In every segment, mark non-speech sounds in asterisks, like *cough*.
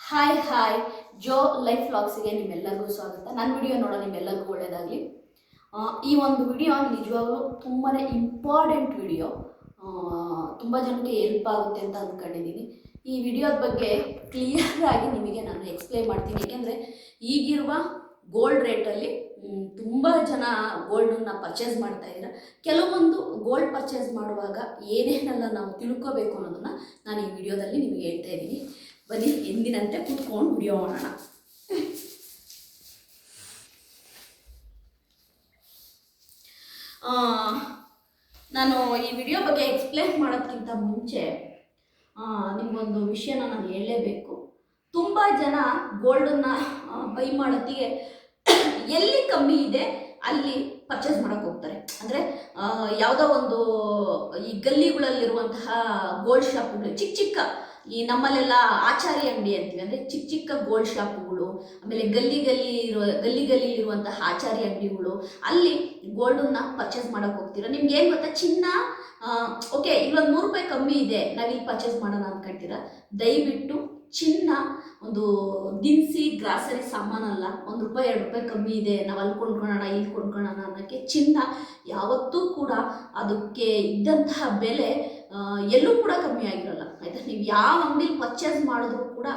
Hi hi Jo life ವ್ಲಾಗ್ಸಿಗೆ ನಿಮ್ಮೆಲ್ಲರಿಗೂ ಸ್ವಾಗತ. ನನ್ನ ವಿಡಿಯೋ ನೋಡೋ ನಿಮ್ಮೆಲ್ಲರಿಗೂ ಒಳ್ಳೆಯದಾಗಲಿ ಈ ಒಂದು ವಿಡಿಯೋ ನಿಜವಾಗ್ಲೂ ತುಂಬಾ ಇಂಪಾರ್ಟೆಂಟ್ ವಿಡಿಯೋ ತುಂಬ ಜನಕ್ಕೆ ಹೆಲ್ಪ್ ಆಗುತ್ತೆ ಅಂತ ಅಂದ್ಕೊಂಡಿದ್ದೀನಿ ಈ ವಿಡಿಯೋದ ಬಗ್ಗೆ ಕ್ಲಿಯರಾಗಿ ನಿಮಗೆ ನಾನು ಎಕ್ಸ್ಪ್ಲೈನ್ ಮಾಡ್ತೀನಿ. ಏಕೆಂದರೆ ಈಗಿರುವ ಗೋಲ್ಡ್ ರೇಟಲ್ಲಿ ತುಂಬ ಜನ ಗೋಲ್ಡನ್ನು ಪರ್ಚೇಸ್ ಮಾಡ್ತಾ ಇದ್ದಾರೆ. ಕೆಲವೊಂದು ಗೋಲ್ಡ್ ಪರ್ಚೇಸ್ ಮಾಡುವಾಗ ಏನೇನೆಲ್ಲ ನಾವು ತಿಳ್ಕೋಬೇಕು ಅನ್ನೋದನ್ನು ನಾನು ಈ ವಿಡಿಯೋದಲ್ಲಿ ನಿಮಗೆ ಹೇಳ್ತಾ ಇದ್ದೀನಿ. ಬನ್ನಿ ಎಂದಿನಂತೆ ಕೂತ್ಕೊಂಡು ವಿಡಿಯೋ ನಾನು ಈ ವಿಡಿಯೋ ಬಗ್ಗೆ ಎಕ್ಸ್ಪ್ಲೇನ್ ಮಾಡೋದಕ್ಕಿಂತ ಮುಂಚೆ ಆ, ನಿಮ್ಗೊಂದು ವಿಷಯನ ನಾನು ಹೇಳಲೇಬೇಕು ತುಂಬ ಜನ ಗೋಲ್ಡನ್ನ ಬೈ ಮಾಡೋತ್ತಿಗೆ ಎಲ್ಲಿ ಕಮ್ಮಿ ಇದೆ ಅಲ್ಲಿ ಪರ್ಚೇಸ್ ಮಾಡೋಕೆ ಹೋಗ್ತಾರೆ. ಅಂದರೆ ಯಾವುದೋ ಒಂದು ಈ ಗಲ್ಲಿಗಳಲ್ಲಿರುವಂತಹ ಗೋಲ್ಡ್ ಶಾಪ್ಗಳು ಚಿಕ್ಕ ಚಿಕ್ಕ ಈ ನಮ್ಮಲ್ಲೆಲ್ಲ ಆಚಾರಿ ಅಂಗಡಿ ಅಂತೀವಿ. ಅಂದರೆ ಚಿಕ್ಕ ಚಿಕ್ಕ ಗೋಲ್ಡ್ ಶಾಪ್ಗಳು, ಆಮೇಲೆ ಗಲ್ಲಿ ಗಲ್ಲಿ ಇರುವ, ಗಲ್ಲಿ ಗಲ್ಲಿ ಇರುವಂತಹ ಆಚಾರಿ ಅಂಗಡಿಗಳು. ಅಲ್ಲಿ ಗೋಲ್ಡನ್ನ ಪರ್ಚೇಸ್ ಮಾಡೋಕೆ ಹೋಗ್ತೀರಾ? ನಿಮ್ಗೆ ಏನು ಗೊತ್ತಾ? ಚಿನ್ನ ಓಕೆ ಇಲ್ಲೊಂದು ನೂರು ರೂಪಾಯಿ ಕಮ್ಮಿ ಇದೆ. ನಾವಿಲ್ಲಿ ಪರ್ಚೇಸ್ ಮಾಡೋಣ ಅಂದ್ಕೊಳ್ತೀರಾ ದಯವಿಟ್ಟು ಚಿನ್ನ, ಒಂದು ದಿನಸಿ ಗ್ರಾಸರಿ ಸಾಮಾನಲ್ಲ, ಒಂದು ರೂಪಾಯಿ, ಎರಡು ರೂಪಾಯಿ ಕಮ್ಮಿ ಇದೆ. ನಾವು ಅಲ್ಲಿ ಕೊಂಡ್ಕೊಳ್ಳೋಣ ಇಲ್ಲಿ ಕೊಂಡ್ಕೊಳ್ಳೋಣ ಅನ್ನೋಕ್ಕೆ ಚಿನ್ನ ಯಾವತ್ತೂ ಕೂಡ ಅದಕ್ಕೆ ಇದ್ದಂತಹ ಬೆಲೆ ಎಲ್ಲೂ ಕೂಡ ಕಮ್ಮಿ ಆಗಿರಲ್ಲ. ಆಯಿತಾ? ನೀವು ಯಾವ ಅಂಗಡಿಲಿ ಪರ್ಚೇಸ್ ಮಾಡಿದ್ರು ಕೂಡ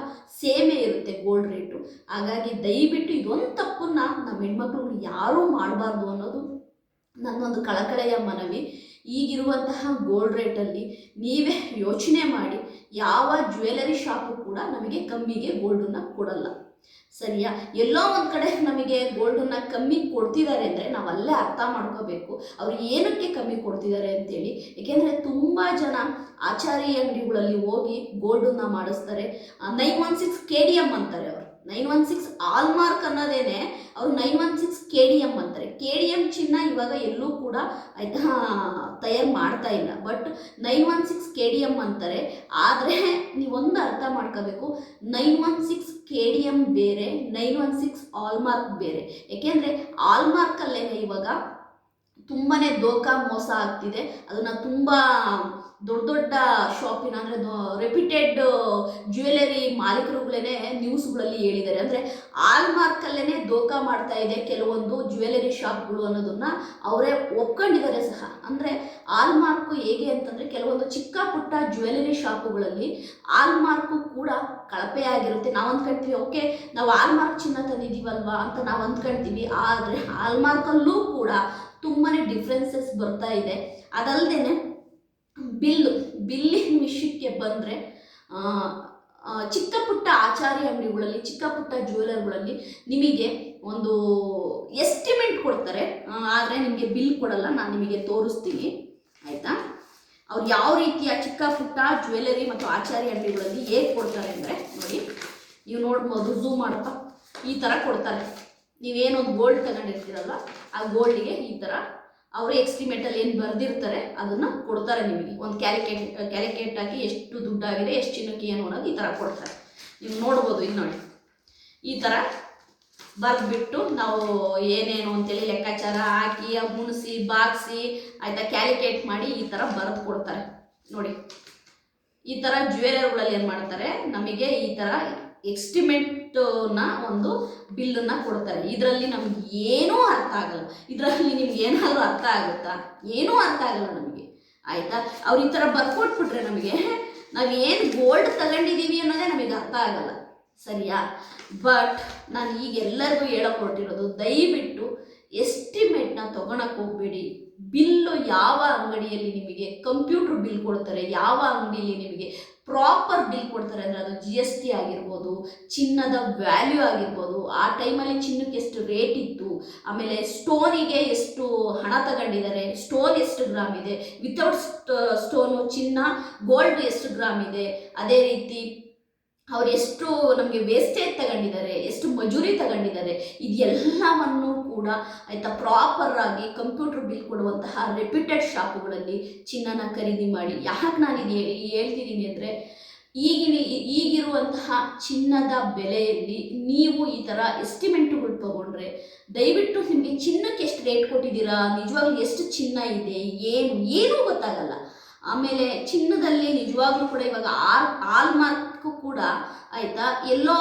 ಸೇಮೇ ಇರುತ್ತೆ ಗೋಲ್ಡ್ ರೇಟು ಹಾಗಾಗಿ ದಯವಿಟ್ಟು ಇದೊಂದು ತಪ್ಪನ್ನ ನಮ್ಮ ಹೆಣ್ಮಕ್ಳು ಯಾರೂ ಮಾಡಬಾರ್ದು ಅನ್ನೋದು ನನ್ನೊಂದು ಕಳಕಳೆಯ ಮನವಿ. ಈಗಿರುವಂತಹ ಗೋಲ್ಡ್ ರೇಟಲ್ಲಿ ನೀವೇ ಯೋಚನೆ ಮಾಡಿ, ಯಾವ ಜ್ಯುವೆಲರಿ ಶಾಪು ಕೂಡ ನಮಗೆ ಕಮ್ಮಿಗೆ ಗೋಲ್ಡನ್ನು ಕೊಡಲ್ಲ. ಸರಿಯಾ? ಎಲ್ಲೋ ಒಂದು ಕಡೆ ನಮಗೆ ಗೋಲ್ಡನ್ನ ಕಮ್ಮಿ ಕೊಡ್ತಿದ್ದಾರೆ ಅಂದರೆ ನಾವು ಅಲ್ಲೇ ಅರ್ಥ ಮಾಡ್ಕೋಬೇಕು. ಅವ್ರು ಏನಕ್ಕೆ ಕಮ್ಮಿ ಕೊಡ್ತಿದ್ದಾರೆ ಅಂತೇಳಿ. ಏಕೆಂದರೆ ತುಂಬ ಜನ ಆಚಾರಿ ಅಂಗಡಿಗಳಲ್ಲಿ ಹೋಗಿ ಗೋಲ್ಡನ್ನ ಮಾಡಿಸ್ತಾರೆ. Nine one six K D M ಅಂತಾರೆ ಅವರು. Nine one six hallmark ಅನ್ನೋದೇನೆ ಅವ್ರು nine one six K D M ಅಂತಾರೆ. ಕೆ ಡಿ ಎಂ ಚಿನ್ನ ಇವಾಗ ಎಲ್ಲೂ ಕೂಡ ಆಯ್ತಾ, ತಯಾರು ಮಾಡ್ತಾ ಇಲ್ಲ. But nine one six K D M ಅಂತಾರೆ. ಆದರೆ ನೀವೊಂದು ಅರ್ಥ ಮಾಡ್ಕೋಬೇಕು. Nine one six K D M ಬೇರೆ nine one six hallmark ಬೇರೆ. ಯಾಕೆಂದರೆ ಆಲ್ ಮಾರ್ಕಲ್ಲೇ ಇವಾಗ ತುಂಬಾ ದೋಖ ಮೋಸ ಆಗ್ತಿದೆ. ಅದನ್ನು ತುಂಬ ದೊಡ್ಡ ದೊಡ್ಡ ಶಾಪಿನ ಅಂದರೆ ರೆಪ್ಯೂಟೆಡ್ ಜ್ಯುವೆಲರಿ ಮಾಲೀಕರುಗಳೇ ನ್ಯೂಸ್ಗಳಲ್ಲಿ ಹೇಳಿದ್ದಾರೆ. ಅಂದರೆ ಆಲ್ಮಾರ್ಕಲ್ಲೇ ದೋಖ ಮಾಡ್ತಾ ಇದೆ ಕೆಲವೊಂದು ಜ್ಯುವೆಲರಿ ಶಾಪ್ಗಳು ಅನ್ನೋದನ್ನು ಅವರೇ ಒಪ್ಕೊಂಡಿದ್ದಾರೆ ಸಹ. ಅಂದರೆ ಆಲ್ಮಾರ್ಕು ಹೇಗೆ ಅಂತಂದರೆ ಕೆಲವೊಂದು ಚಿಕ್ಕ ಪುಟ್ಟ ಜ್ಯುವೆಲರಿ ಶಾಪುಗಳಲ್ಲಿ ಆಲ್ಮಾರ್ಕು ಕೂಡ ಕಳಪೆಯಾಗಿರುತ್ತೆ ನಾವು ಅಂದ್ಕೊಳ್ತೀವಿ ಓಕೆ, ನಾವು ಆಲ್ಮಾರ್ಕ್ ಚಿನ್ನ ತಂದಿದ್ದೀವಲ್ವಾ ಅಂತ ನಾವು ಅಂದ್ಕೊಳ್ತೀವಿ ಆದರೆ ಆಲ್ಮಾರ್ಕಲ್ಲೂ ಕೂಡ ತುಂಬಾ ಡಿಫ್ರೆನ್ಸಸ್ ಬರ್ತಾ ಇದೆ. ಅದಲ್ಲದೆ ಬಿಲ್ಲು ಬಿಲ್ಲಿನ ವಿಷಯಕ್ಕೆ ಬಂದರೆ ಚಿಕ್ಕ ಪುಟ್ಟ ಆಚಾರಿ ಅಂಗಡಿಗಳಲ್ಲಿ ಚಿಕ್ಕ ಪುಟ್ಟ ಜ್ಯುವೆಲರ್ಗಳಲ್ಲಿ ನಿಮಗೆ ಒಂದು ಎಸ್ಟಿಮೇಟ್ ಕೊಡ್ತಾರೆ. ಆದರೆ ನಿಮಗೆ ಬಿಲ್ ಕೊಡಲ್ಲ, ನಾನು ನಿಮಗೆ ತೋರಿಸ್ತೀನಿ. ಆಯಿತಾ? ಅವ್ರು ಯಾವ ರೀತಿಯ ಚಿಕ್ಕ ಪುಟ್ಟ ಜ್ಯುವೆಲರಿ ಮತ್ತು ಆಚಾರಿ ಅಂಗಡಿಗಳಲ್ಲಿ ಹೇಗೆ ಕೊಡ್ತಾರೆ ಅಂದರೆ, ನೋಡಿ, ನೀವು ನೋಡ್ಬೋದು ಝೂಮ್ ಮಾಡಪ್ಪ ಈ ಥರ ಕೊಡ್ತಾರೆ. ನೀವೇನೊಂದು ಗೋಲ್ಡ್ ತಗೊಂಡಿರ್ತೀರಲ್ಲ ಆ ಗೋಲ್ಡ್ಗೆ ಈ ಥರ ಅವರು ಎಕ್ಸ್ಟಿಮೇಟಲ್ಲಿ ಏನು ಬರೆದಿರ್ತಾರೆ, ಅದನ್ನು ಕೊಡ್ತಾರೆ ನಿಮಗೆ. ಒಂದು ಕ್ಯಾಲಿಕೇಟ್ ಕ್ಯಾಲಿಕೇಟ್ ಹಾಕಿ ಎಷ್ಟು ದುಡ್ಡಾಗಿದೆ, ಎಷ್ಟು ಚಿನ್ನಕ್ಕೆ ಏನು ಅನ್ನೋದು ಈ ಥರ ಕೊಡ್ತಾರೆ. ನೀವು ನೋಡ್ಬೋದು ಇಲ್ಲಿ ನೋಡಿ. ಈ ಥರ ಬರೆದ್ಬಿಟ್ಟು ನಾವು ಏನೇನು ಅಂತೇಳಿ ಲೆಕ್ಕಾಚಾರ ಹಾಕಿ ಮುಣಿಸಿ ಬಾಗಿಸಿ ಆಯಿತಾ ಕ್ಯಾಲಿಕೇಟ್ ಮಾಡಿ ಈ ಥರ ಬರೆದು ಕೊಡ್ತಾರೆ. ನೋಡಿ. ಈ ಥರ ಜ್ಯುವೆಲರ್ಗಳಲ್ಲಿ ಏನು ಮಾಡ್ತಾರೆ, ನಮಗೆ ಈ ಥರ ಎಕ್ಸ್ಟಿಮೇಟ್ನ ಒಂದು ಬಿಲ್ಲನ್ನು ಕೊಡ್ತಾರೆ. ಇದರಲ್ಲಿ ನಮ್ಗೆ ಏನೂ ಅರ್ಥ ಆಗಲ್ಲ. ಇದರಲ್ಲಿ ನಿಮ್ಗೆ ಏನಾದರೂ ಅರ್ಥ ಆಗುತ್ತಾ? ಏನೂ ಅರ್ಥ ಆಗಲ್ಲ ನಮಗೆ. ಆಯಿತಾ? ಅವ್ರು ಈ ಥರ ಬರ್ಕೊಟ್ಬಿಟ್ರೆ ನಮಗೆ ನಾವು ಏನು ಗೋಲ್ಡ್ ತಗೊಂಡಿದ್ದೀವಿ ಅನ್ನೋದೇ ನಮಗೆ ಅರ್ಥ ಆಗಲ್ಲ. ಸರಿಯಾ? ಬಟ್ ನಾನು ಈಗ ಎಲ್ಲರಿಗೂ ಹೇಳಕ್ ಹೊರಟಿರೋದು ದಯವಿಟ್ಟು ಎಸ್ಟಿಮೇಟ್ನ ತೊಗೊಳಕ್ಕೆ ಹೋಗಬೇಡಿ. ಬಿಲ್ಲು ಯಾವ ಅಂಗಡಿಯಲ್ಲಿ ನಿಮಗೆ ಕಂಪ್ಯೂಟರ್ ಬಿಲ್ ಕೊಡ್ತಾರೆ, ಯಾವ ಅಂಗಡಿಯಲ್ಲಿ ನಿಮಗೆ ಪ್ರಾಪರ್ ಬಿಲ್ ಕೊಡ್ತಾರೆ. ಅಂದರೆ ಅದು ಜಿ ಎಸ್ ಟಿ ಆಗಿರ್ಬೋದು, ಚಿನ್ನದ ವ್ಯಾಲ್ಯೂ ಆಗಿರ್ಬೋದು. ಆ ಟೈಮಲ್ಲಿ ಚಿನ್ನಕ್ಕೆ ಎಷ್ಟು ರೇಟ್ ಇತ್ತು, ಆಮೇಲೆ ಸ್ಟೋನಿಗೆ ಎಷ್ಟು ಹಣ ತಗೊಂಡಿದ್ದಾರೆ ಸ್ಟೋನ್ ಎಷ್ಟು ಗ್ರಾಮ್ ಇದೆ. ವಿತೌಟ್ ಸ್ಟೋನು ಚಿನ್ನ ಗೋಲ್ಡ್ ಎಷ್ಟು ಗ್ರಾಮ್ ಇದೆ. ಅದೇ ರೀತಿ ಅವ್ರು ಎಷ್ಟು ನಮಗೆ ವೇಸ್ಟೇಜ್ ತಗೊಂಡಿದ್ದಾರೆ, ಎಷ್ಟು ಮಜೂರಿ ತಗೊಂಡಿದ್ದಾರೆ, ಇದೆಲ್ಲವನ್ನು ಕೂಡ ಆಯಿತಾ ಪ್ರಾಪರ್ ಆಗಿ ಕಂಪ್ಯೂಟರ್ ಬಿಲ್ ಕೊಡುವಂತಹ ರೆಪ್ಯೂಟೆಡ್ ಶಾಪುಗಳಲ್ಲಿ ಚಿನ್ನನ ಖರೀದಿ ಮಾಡಿ. ಯಾಕೆ ನಾನು ಇದು ಹೇಳಿ ಹೇಳ್ತಿದ್ದೀನಿ ಅಂದರೆ ಈಗಿನ, ಈಗಿರುವಂತಹ ಚಿನ್ನದ ಬೆಲೆಯಲ್ಲಿ ನೀವು ಈ ಥರ ಎಸ್ಟಿಮೇಟುಗಳು ತಗೊಂಡ್ರೆ ದಯವಿಟ್ಟು ನಿಮಗೆ ಚಿನ್ನಕ್ಕೆ ಎಷ್ಟು ರೇಟ್ ಕೊಟ್ಟಿದ್ದೀರಾ, ನಿಜವಾಗ್ಲೂ ಎಷ್ಟು ಚಿನ್ನ ಇದೆ, ಏನು, ಏನೂ ಗೊತ್ತಾಗಲ್ಲ. ಆಮೇಲೆ ಚಿನ್ನದಲ್ಲಿ ನಿಜವಾಗ್ಲೂ ಕೂಡ ಇವಾಗ ಆಲ್ ಆಲ್ ಮಾರ್ಕ್ ಕಾರಣಕ್ಕೂ ಕೂಡ ಆಯಿತಾ, ಎಲ್ಲೋ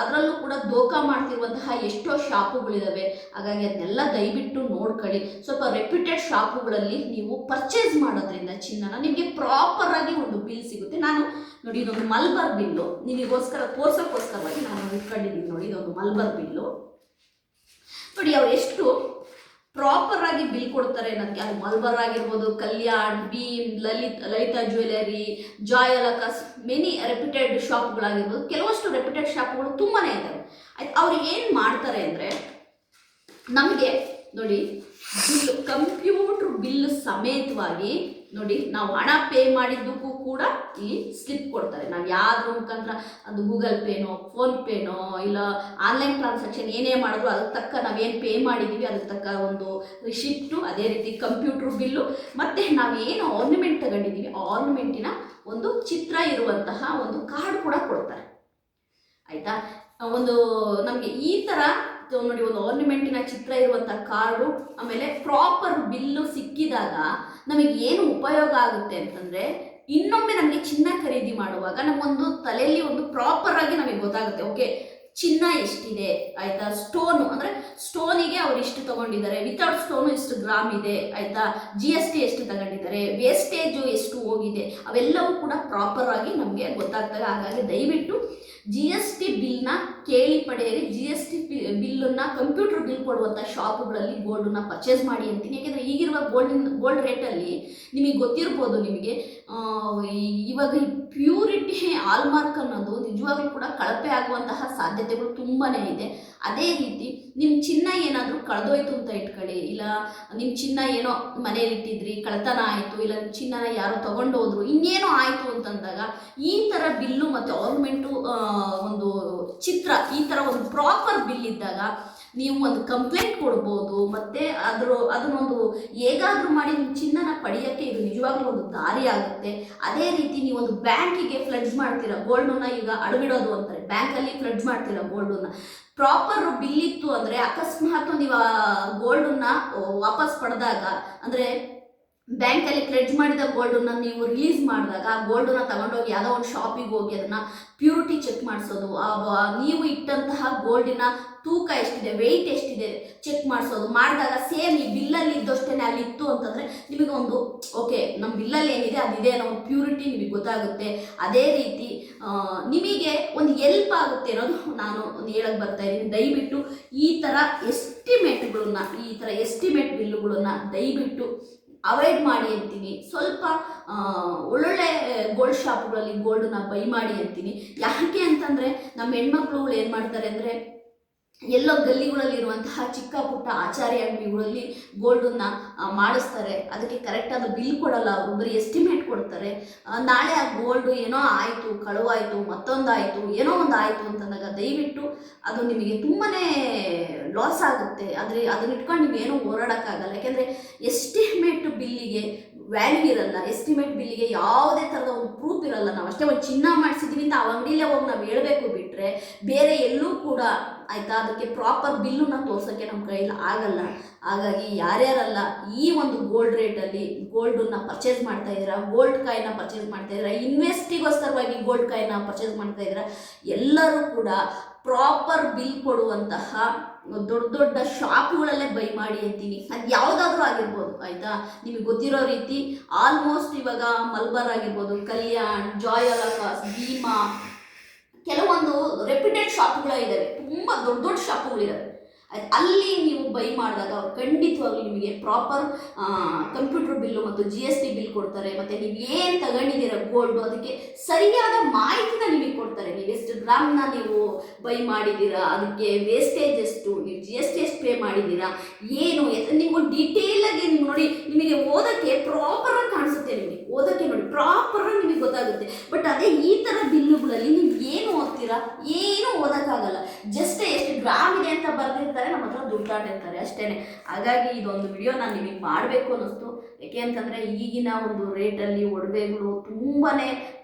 ಅದರಲ್ಲೂ ಕೂಡ ದೋಖ ಮಾಡ್ತಿರುವಂತಹ ಎಷ್ಟೋ ಶಾಪುಗಳಿದಾವೆ. ಹಾಗಾಗಿ ಅದನ್ನೆಲ್ಲ ದಯವಿಟ್ಟು ನೋಡ್ಕೊಳ್ಳಿ. ಸ್ವಲ್ಪ ರೆಪ್ಯೂಟೆಡ್ ಶಾಪುಗಳಲ್ಲಿ ನೀವು ಪರ್ಚೇಸ್ ಮಾಡೋದ್ರಿಂದ ಚಿನ್ನನ ನಿಮಗೆ ಪ್ರಾಪರ್ ಆಗಿ ಒಂದು ಬಿಲ್ ಸಿಗುತ್ತೆ. ನಾನು ನೋಡಿ, ಇದೊಂದು ಮಲ್ಬರ್ ಬಿಲ್ಲು. ನಿಮಗೋಸ್ಕರ ತೋರ್ಸೋಕ್ಕೋಸ್ಕರವಾಗಿ ನಾನು ಇಟ್ಕೊಂಡಿದ್ದೀನಿ ನೋಡಿ, ಇದೊಂದು ಮಲ್ಬರ್ ಬಿಲ್ಲು. ನೋಡಿ ಅವ್ರು ಎಷ್ಟು? ಪ್ರಾಪರ್ ಆಗಿ ಬಿಲ್ ಕೊಡ್ತಾರೆ ನನಗೆ ಅದು ಮಲ್ಬರ್ ಆಗಿರ್ಬೋದು, Kalyan, Bhim, Lalit, Lalitha jewellery Joy Alukkas many reputed ಶಾಪ್ಗಳಾಗಿರ್ಬೋದು ಕೆಲವಷ್ಟು ರೆಪ್ಯೂಟೆಡ್ ಶಾಪ್ಗಳು ತುಂಬಾ ಇದ್ದಾವೆ ಆಯ್ತು, ಅವ್ರು ಏನು ಮಾಡ್ತಾರೆ ಅಂದರೆ, ನಮಗೆ ನೋಡಿ ಬಿಲ್ ಕಂಪ್ಯೂಟ್ರ್ ಬಿಲ್ ಸಮೇತವಾಗಿ ನೋಡಿ, ನಾವು ಹಣ ಪೇ ಮಾಡಿದ್ದಕ್ಕೂ ಕೂಡ ಇಲ್ಲಿ ಸ್ಲಿಪ್ ಕೊಡ್ತಾರೆ. ನಾವು ಯಾವ್ದ್ರ ಮುಖಾಂತರ ಅದು ಗೂಗಲ್ ಪೇನೋ ಫೋನ್ ಪೇನೋ ಇಲ್ಲ ಆನ್ಲೈನ್ ಟ್ರಾನ್ಸಾಕ್ಷನ್ ಏನೇ ಮಾಡಿದ್ರು ಅದಕ್ಕೆ ತಕ್ಕ ನಾವೇನು ಪೇ ಮಾಡಿದ್ದೀವಿ ಅದಕ್ಕೆ ತಕ್ಕ ಒಂದು ರಿಸಿಪ್ಟು ಅದೇ ರೀತಿ ಕಂಪ್ಯೂಟರ್ ಬಿಲ್ಲು ಮತ್ತು ನಾವೇನು ಆರ್ನಮೆಂಟ್ ತಗೊಂಡಿದ್ದೀವಿ ಆರ್ನಮೆಂಟಿನ ಒಂದು ಚಿತ್ರ ಇರುವಂತಹ ಒಂದು ಕಾರ್ಡ್ ಕೂಡ ಕೊಡ್ತಾರೆ. ಆಯಿತಾ? ಒಂದು ನಮಗೆ ಈ ಥರ ನೋಡಿ, ಒಂದು ಆರ್ನಮೆಂಟಿನ ಚಿತ್ರ ಇರುವಂಥ ಕಾರ್ಡು ಆಮೇಲೆ ಪ್ರಾಪರ್ ಬಿಲ್ಲು ಸಿಕ್ಕಿದಾಗ ನಮಗೆ ಏನು ಉಪಯೋಗ ಆಗುತ್ತೆ ಅಂತಂದರೆ, ಇನ್ನೊಮ್ಮೆ ನಮಗೆ ಚಿನ್ನ ಖರೀದಿ ಮಾಡುವಾಗ ನಮಗೊಂದು ತಲೆಯಲ್ಲಿ ಒಂದು ಪ್ರಾಪರ್ ಆಗಿ ನಮಗೆ ಗೊತ್ತಾಗುತ್ತೆ. ಓಕೆ ಚಿನ್ನ ಎಷ್ಟಿದೆ? ಆಯ್ತಾ? ಸ್ಟೋನು ಅಂದರೆ ಸ್ಟೋನಿಗೆ ಅವ್ರು ಇಷ್ಟು ತಗೊಂಡಿದ್ದಾರೆ. ವಿತೌಟ್ ಸ್ಟೋನು ಇಷ್ಟು ಗ್ರಾಮ್ ಇದೆ. ಆಯ್ತಾ? ಜಿ ಎಸ್ ಟಿ ಎಷ್ಟು ತಗೊಂಡಿದ್ದಾರೆ? ವೇಸ್ಟೇಜು ಎಷ್ಟು ಹೋಗಿದೆ? ಅವೆಲ್ಲವೂ ಕೂಡ ಪ್ರಾಪರ್ ಆಗಿ ನಮಗೆ ಗೊತ್ತಾಗ್ತವೆ ಹಾಗಾಗಿ ದಯವಿಟ್ಟು ಜಿ ಎಸ್ ಟಿ ಬಿಲ್ನ ಕೇಳಿ ಪಡೆಯಲಿ ಜಿ ಎಸ್ ಟಿ ಬಿಲ್ಲನ್ನು ಕಂಪ್ಯೂಟರ್ ಬಿಲ್ ಕೊಡುವಂಥ ಶಾಪ್ಗಳಲ್ಲಿ ಗೋಲ್ಡನ್ನ ಪರ್ಚೇಸ್ ಮಾಡಿ ಅಂತೀನಿ. ಯಾಕೆಂದರೆ ಈಗಿರುವ ಗೋಲ್ಡಿನ ಗೋಲ್ಡ್ ರೇಟಲ್ಲಿ ನಿಮಗೆ ಗೊತ್ತಿರ್ಬೋದು ನಿಮಗೆ ಇವಾಗ ಪ್ಯೂರಿಟಿ ಆಲ್ಮಾರ್ಕ್ ಅನ್ನೋದು ನಿಜವಾಗ್ಲೂ ಕೂಡ ಕಳಪೆ ಆಗುವಂತಹ ಸಾಧ್ಯತೆಗಳು ತುಂಬಾ ಇದೆ. ಅದೇ ರೀತಿ ನಿಮ್ಮ ಚಿನ್ನ ಏನಾದರೂ ಕಳೆದೋಯ್ತು ಅಂತ ಇಟ್ಕೊಳ್ಳಿ. ಇಲ್ಲ ನಿಮ್ಮ ಚಿನ್ನ ಏನೋ ಮನೇಲಿ ಇಟ್ಟಿದ್ರಿ ಕಳ್ತನ ಆಯಿತು, ಇಲ್ಲ ನಿಮ್ಮ ಚಿನ್ನನ ಯಾರೋ ತಗೊಂಡೋದ್ರು, ಇನ್ನೇನೋ ಆಯಿತು ಅಂತಂದಾಗ ಈ ಥರ ಬಿಲ್ಲು ಮತ್ತು ಗೌರ್ಮೆಂಟು ಒಂದು ಚಿತ್ರ ಈ ತರ ಒಂದು ಪ್ರಾಪರ್ ಬಿಲ್ ಇದ್ದಾಗ ನೀವು ಒಂದು ಕಂಪ್ಲೇಂಟ್ ಕೊಡ್ಬೋದು, ಮತ್ತೆ ಅದ್ರ, ಅದನ್ನೊಂದು ಹೇಗಾದ್ರೂ ಮಾಡಿ ನಿಮ್ಮ ಚಿನ್ನನ ಪಡೆಯೋಕ್ಕೆ ಇದು ನಿಜವಾಗ್ಲೂ ಒಂದು ದಾರಿ ಆಗುತ್ತೆ. ಅದೇ ರೀತಿ ನೀವು ಒಂದು ಬ್ಯಾಂಕಿಗೆ ಫ್ಲಡ್ಜ್ ಮಾಡ್ತೀರಾ ಗೋಲ್ಡನ್ನ ಈಗ ಅಡಗಿಡೋದು ಅಂತಾರೆ. ಬ್ಯಾಂಕಲ್ಲಿ ಫ್ಲಡ್ಜ್ ಮಾಡ್ತೀರಾ ಗೋಲ್ಡನ್ನ ಪ್ರಾಪರ್ ಬಿಲ್ ಇತ್ತು ಅಂದರೆ ಅಕಸ್ಮಾತ್ ನೀವು ಆ ಗೋಲ್ಡನ್ನ ವಾಪಸ್ ಪಡೆದಾಗ, ಅಂದರೆ ಬ್ಯಾಂಕಲ್ಲಿ ಕ್ರೆಡಿಟ್ ಮಾಡಿದ ಗೋಲ್ಡನ್ನ ನೀವು ರಿಲೀಸ್ ಮಾಡಿದಾಗ ಆ ಗೋಲ್ಡನ್ನ ತಗೊಂಡೋಗಿ ಯಾವುದೋ ಒಂದು ಶಾಪಿಗೆ ಹೋಗಿ ಅದನ್ನ ಪ್ಯೂರಿಟಿ ಚೆಕ್ ಮಾಡಿಸೋದು. ನೀವು ಇಟ್ಟಂತಹ ಗೋಲ್ಡಿನ ತೂಕ ಎಷ್ಟಿದೆ ವೆಯ್ಟ್ ಎಷ್ಟಿದೆ ಚೆಕ್ ಮಾಡಿಸೋದು. ಮಾಡಿದಾಗ ಸೇಮ್ ಈ ಬಿಲ್ಲಲ್ಲಿ ಇದ್ದಷ್ಟೇ ಅಲ್ಲಿ ಇತ್ತು ಅಂತಂದರೆ ನಿಮಗೆ ಒಂದು ಓಕೆ ನಮ್ಮ ಬಿಲ್ಲಲ್ಲಿ ಏನಿದೆ ಅದಿದೆ ಅನ್ನೋ ಒಂದು ಪ್ಯೂರಿಟಿ ನಿಮಗೆ ಗೊತ್ತಾಗುತ್ತೆ. ಅದೇ ರೀತಿ ನಿಮಗೆ ಒಂದು ಎಲ್ಪ್ ಆಗುತ್ತೆ ಅನ್ನೋದು ನಾನು ಒಂದು ಹೇಳಕ್ಕೆ ಬರ್ತಾ ಇದ್ದೀನಿ. ದಯವಿಟ್ಟು ಈ ಥರ ಎಸ್ಟಿಮೇಟ್ಗಳನ್ನ ಈ ಥರ ಎಸ್ಟಿಮೇಟ್ ಬಿಲ್ಲುಗಳನ್ನ ದಯವಿಟ್ಟು ಅವಾಯ್ಡ್ ಮಾಡಿ ಅಂತೀನಿ. ಸ್ವಲ್ಪ ಒಳ್ಳೊಳ್ಳೆ ಗೋಲ್ಡ್ ಶಾಪ್ಗಳಲ್ಲಿ ಗೋಲ್ಡನ್ನ ಬೈ ಮಾಡಿ ಅಂತೀನಿ. ಯಾಕೆ ಅಂತಂದರೆ ನಮ್ಮ ಹೆಣ್ಮಕ್ಳುಗಳು ಏನು ಮಾಡ್ತಾರೆ ಅಂದರೆ, ಎಲ್ಲೋ ಗಲ್ಲಿಗಳಲ್ಲಿ ಇರುವಂತಹ ಚಿಕ್ಕ ಪುಟ್ಟ ಆಚಾರ್ಯ ಅಂಗಡಿಗಳಲ್ಲಿ ಗೋಲ್ಡನ್ನ ಮಾಡಿಸ್ತಾರೆ. ಅದಕ್ಕೆ ಕರೆಕ್ಟಾದ ಬಿಲ್ ಕೊಡಲ್ಲ. ಅವರು ಎಸ್ಟಿಮೇಟ್ ಕೊಡ್ತಾರೆ. ನಾಳೆ ಆ ಗೋಲ್ಡು ಏನೋ ಆಯಿತು, ಕಳುವಾಯಿತು, ಮತ್ತೊಂದಾಯಿತು, ಏನೋ ಒಂದು ಆಯಿತು ಅಂತಂದಾಗ ದಯವಿಟ್ಟು ಅದು ನಿಮಗೆ ತುಂಬಾ ಲಾಸ್ ಆಗುತ್ತೆ. ಆದರೆ ಅದನ್ನ ಇಟ್ಕೊಂಡು ನೀವು ಏನೂ ಓಡಾಡೋಕ್ಕಾಗಲ್ಲ ಯಾಕೆಂದರೆ ಎಸ್ಟಿಮೇಟ್ ಬಿಲ್ಲಿಗೆ ವ್ಯಾಲ್ಯೂ ಇರಲ್ಲ ಎಸ್ಟಿಮೇಟ್ ಬಿಲ್ಲಿಗೆ ಯಾವುದೇ ಥರದ ಒಂದು ಪ್ರೂಫ್ ಇರಲ್ಲ. ನಾವು ಅಷ್ಟೇ ಒಂದು ಚಿನ್ನ ಮಾಡಿಸಿದ್ದೀವಿ ಅಂತ ಆ ಅಂಗಡಿಲೇ ಹೋಗಿ ನಾವು ಹೇಳಬೇಕು ಬಿಟ್ಟರೆ ಬೇರೆ ಎಲ್ಲೂ ಕೂಡ ಆಯಿತಾ? ಅದಕ್ಕೆ ಪ್ರಾಪರ್ ಬಿಲ್ಲನ್ನು ತೋರ್ಸೋಕ್ಕೆ ನಮ್ಮ ಕೈಯಲ್ಲಿ ಆಗಲ್ಲ. ಹಾಗಾಗಿ ಯಾರ್ಯಾರಲ್ಲ, ಈ ಒಂದು ಗೋಲ್ಡ್ ರೇಟಲ್ಲಿ ಗೋಲ್ಡನ್ನ ಪರ್ಚೇಸ್ ಮಾಡ್ತಾ ಇದ್ದೀರಾ ಗೋಲ್ಡ್ ಕಾಯಿನ ಪರ್ಚೇಸ್ ಮಾಡ್ತಾ ಇದ್ದೀರಾ ಇನ್ವೆಸ್ಟಿಗೋಸ್ಕರವಾಗಿ ಗೋಲ್ಡ್ ಕಾಯಿನ ಪರ್ಚೇಸ್ ಮಾಡ್ತಾ ಇದ್ದೀರಾ, ಎಲ್ಲರೂ ಕೂಡ ಪ್ರಾಪರ್ ಬಿಲ್ ಕೊಡುವಂತಹ ದೊಡ್ಡ ದೊಡ್ಡ ಶಾಪ್ಗಳಲ್ಲೇ ಬೈ ಮಾಡಿ ಅಂತೀನಿ. ಅದು ಯಾವುದಾದ್ರೂ ಆಗಿರ್ಬೋದು, ಆಯಿತಾ? ನಿಮಗೆ ಗೊತ್ತಿರೋ ರೀತಿ ಆಲ್ಮೋಸ್ಟ್ ಇವಾಗ ಮಲ್ಬಾರ್ ಆಗಿರ್ಬೋದು, ಕಲ್ಯಾಣ್ ಜಾಯ್ ಅಲಕಾಸ್ ಭೀಮಾ ಕೆಲವೊಂದು ರೆಪ್ಯೂಟೆಡ್ ಶಾಪ್ಗಳು ಇದ್ದಾವೆ ತುಂಬ ದೊಡ್ಡ ದೊಡ್ಡ ಶಾಪ್ಗಳಿದ್ದಾವೆ ಅಲ್ಲಿ ನೀವು ಬೈ ಮಾಡಿದಾಗ ಅವ್ರು ಖಂಡಿತವಾಗ್ಲೂ ನಿಮಗೆ ಪ್ರಾಪರ್ ಕಂಪ್ಯೂಟರ್ ಬಿಲ್ಲು ಮತ್ತು ಜಿ ಎಸ್ ಟಿ ಬಿಲ್ ಕೊಡ್ತಾರೆ. ಮತ್ತು ನೀವು ಏನು ತಗೊಂಡಿದ್ದೀರ ಗೋಲ್ಡು ಅದಕ್ಕೆ ಸರಿಯಾದ ಮಾಹಿತಿನ ನಿಮಗೆ ಕೊಡ್ತಾರೆ. ನೀವು ಎಷ್ಟು ಗ್ರಾಮ್ನ ನೀವು ಬೈ ಮಾಡಿದ್ದೀರಾ, ಅದಕ್ಕೆ ವೇಸ್ಟೇಜ್ ಎಷ್ಟು, ನೀವು ಜಿ ಎಸ್ ಟಿ ಎಷ್ಟು ಪೇ ಮಾಡಿದ್ದೀರಾ, ಏನು ನೀವು ಡೀಟೇಲಾಗಿ ನೀವು ನೋಡಿ, ನಿಮಗೆ ಓದೋಕ್ಕೆ ಪ್ರಾಪರಾಗಿ ಕಾಣಿಸುತ್ತೆ ನಿಮಗೆ. ಓದೋಕ್ಕೆ ನೋಡಿ ಪ್ರಾಪರಾಗಿ ನಿಮಗೆ ಗೊತ್ತಾಗುತ್ತೆ. ಬಟ್ ಅದೇ ಈ ಥರ ಬಿಲ್ಲುಗಳಲ್ಲಿ ನೀವು ಏನು ಓದ್ತೀರಾ ಏನೂ ಓದೋಕ್ಕಾಗಲ್ಲ. ಜಸ್ಟ್ ಎಷ್ಟು ಗ್ರಾಮ್ ಇದೆ ಅಂತ ಬರ್ದಿರ್ತಾರೆ, ನಮ್ಮ ಹತ್ರ ದುಡ್ಡಾಡಿರ್ತಾರೆ ಅಷ್ಟೇ ಹಾಗಾಗಿ ಇದೊಂದು ವಿಡಿಯೋ ನಾನು ನಿಮಗೆ ಮಾಡಬೇಕು ಅನ್ನಿಸ್ತು. ಯಾಕೆ ಅಂತಂದರೆ ಈಗಿನ ಒಂದು ರೇಟಲ್ಲಿ ಒಡವೆಗಳು ತುಂಬಾ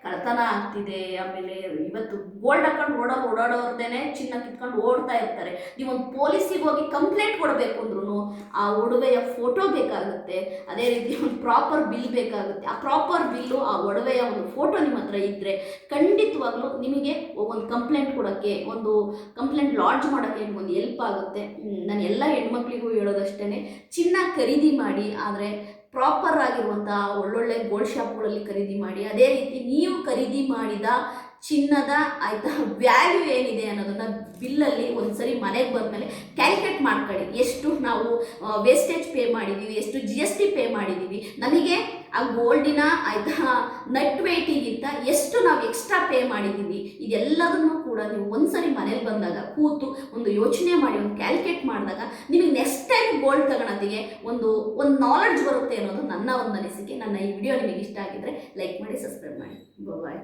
ಕಳ್ತನ ಆಗ್ತಿದೆ, ಆಮೇಲೆ ಇವತ್ತು ಗೋಲ್ಡ್ ಹಾಕೊಂಡು ಓಡೋ, ಓಡಾಡೋರ್ದೇನೆ ಚಿನ್ನ ಕಿತ್ಕೊಂಡು ಓಡ್ತಾ ಇರ್ತಾರೆ. ನೀವೊಂದು ಪೊಲೀಸಿಗೆ ಹೋಗಿ ಕಂಪ್ಲೇಂಟ್ ಕೊಡಬೇಕು ಅಂದ್ರೂ ಆ ಒಡವೆಯ ಫೋಟೋ ಬೇಕಾಗುತ್ತೆ, ಅದೇ ರೀತಿ *laughs* ಒಂದು ಪ್ರಾಪರ್ ಬಿಲ್ ಬೇಕಾಗುತ್ತೆ. ಆ ಪ್ರಾಪರ್ ಬಿಲ್ಲು, ಆ ಒಡವೆಯ ಒಂದು ಫೋಟೋ ನಿಮ್ಮ ಹತ್ರ ಇದ್ದರೆ ಖಂಡಿತವಾಗ್ಲೂ ನಿಮಗೆ ಒಂದು ಕಂಪ್ಲೇಂಟ್ ಕೊಡೋಕ್ಕೆ, ಒಂದು ಕಂಪ್ಲೇಂಟ್ ಲಾಡ್ಜ್ ಮಾಡೋಕ್ಕೆ ಒಂದು ಎಲ್ಪ್ ಆಗುತ್ತೆ. ನಾನು ಎಲ್ಲ ಹೆಣ್ಮಕ್ಳಿಗೂ ಹೇಳೋದಷ್ಟೇ ಚಿನ್ನ ಖರೀದಿ ಮಾಡಿ, ಆದರೆ ಪ್ರಾಪರ್ ಆಗಿರುವಂತಹ ಒಳ್ಳೊಳ್ಳೆ ಗೋಲ್ಡ್ ಶಾಪ್ಗಳಲ್ಲಿ ಖರೀದಿ ಮಾಡಿ, ಅದೇ ರೀತಿ ನೀವು ಖರೀದಿ ಮಾಡಿದ ಚಿನ್ನದ ಆಯ್ತಾ ವ್ಯಾಲ್ಯೂ ಏನಿದೆ ಅನ್ನೋದನ್ನ ಬಿಲ್ಲಲ್ಲಿ ಒಂದ್ಸರಿ ಮನೆಗೆ ಬಂದಮೇಲೆ ಕ್ಯಾಲ್ಕುಲೇಟ್ ಮಾಡ್ಕೊಳ್ಳಿ. ಎಷ್ಟು ನಾವು ವೇಸ್ಟೇಜ್ ಪೇ ಮಾಡಿದ್ದೀವಿ ಎಷ್ಟು ಜಿ ಎಸ್ ಟಿ ಪೇ ಮಾಡಿದ್ದೀವಿ ನಮಗೆ ಆ ಗೋಲ್ಡಿನ ಆಯ್ತಾ ನಟ್ ವೇಟಿಗಿಂತ ಎಷ್ಟು ನಾವು ಎಕ್ಸ್ಟ್ರಾ ಪೇ ಮಾಡಿದ್ದೀವಿ, ಇದೆಲ್ಲದನ್ನು ಕೂಡ ನೀವು ಒಂದ್ಸರಿ ಮನೇಲಿ ಬಂದಾಗ, ಕೂತು ಒಂದು ಯೋಚನೆ ಮಾಡಿ, ಒಂದು ಕ್ಯಾಲ್ಕುಲೇಟ್ ಮಾಡಿದಾಗ, ನಿಮಗೆ ನೆಕ್ಸ್ಟ್ ಟೈಮ್ ಗೋಲ್ಡ್ ತಗೊಳೋದಿಗೆ ಒಂದು ಒಂದು ನಾಲೆಡ್ಜ್ ಬರುತ್ತೆ ಅನ್ನೋದು ನನ್ನ ಒಂದು ಅನಿಸಿಕೆ. ನನ್ನ ಈ ವಿಡಿಯೋ ನಿಮಗೆ ಇಷ್ಟ ಆಗಿದ್ರೆ ಲೈಕ್ ಮಾಡಿ, ಸಬ್ಸ್ಕ್ರೈಬ್ ಮಾಡಿ. ಬಾಯ್